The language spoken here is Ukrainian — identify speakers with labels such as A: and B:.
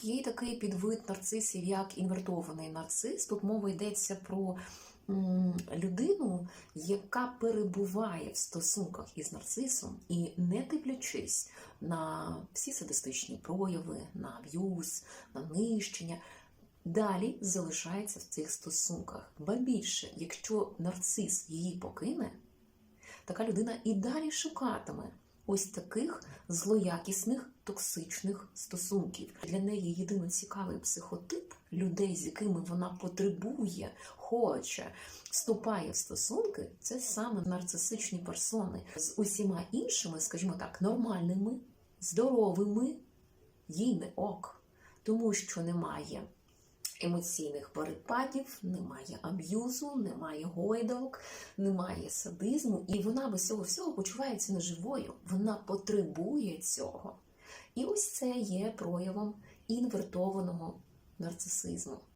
A: Є такий підвид нарцисів, як інвертований нарцис. Тут мова йдеться про людину, яка перебуває в стосунках із нарцисом і не дивлячись на всі садистичні прояви, на аб'юз, на нищення. Далі залишається в цих стосунках. Ба більше, якщо нарцис її покине, така людина і далі шукатиме ось таких злоякісних токсичних стосунків. Для неї єдино цікавий психотип людей, з якими вона потребує, хоче, вступає в стосунки, це саме нарцисичні персони. З усіма іншими, скажімо так, нормальними, здоровими, їй не ок, тому що немає емоційних перепадів, немає аб'юзу, немає гойдалок, немає садизму, і вона без цього всього почувається неживою. Вона потребує цього. І ось це є проявом інвертованого нарцисизму.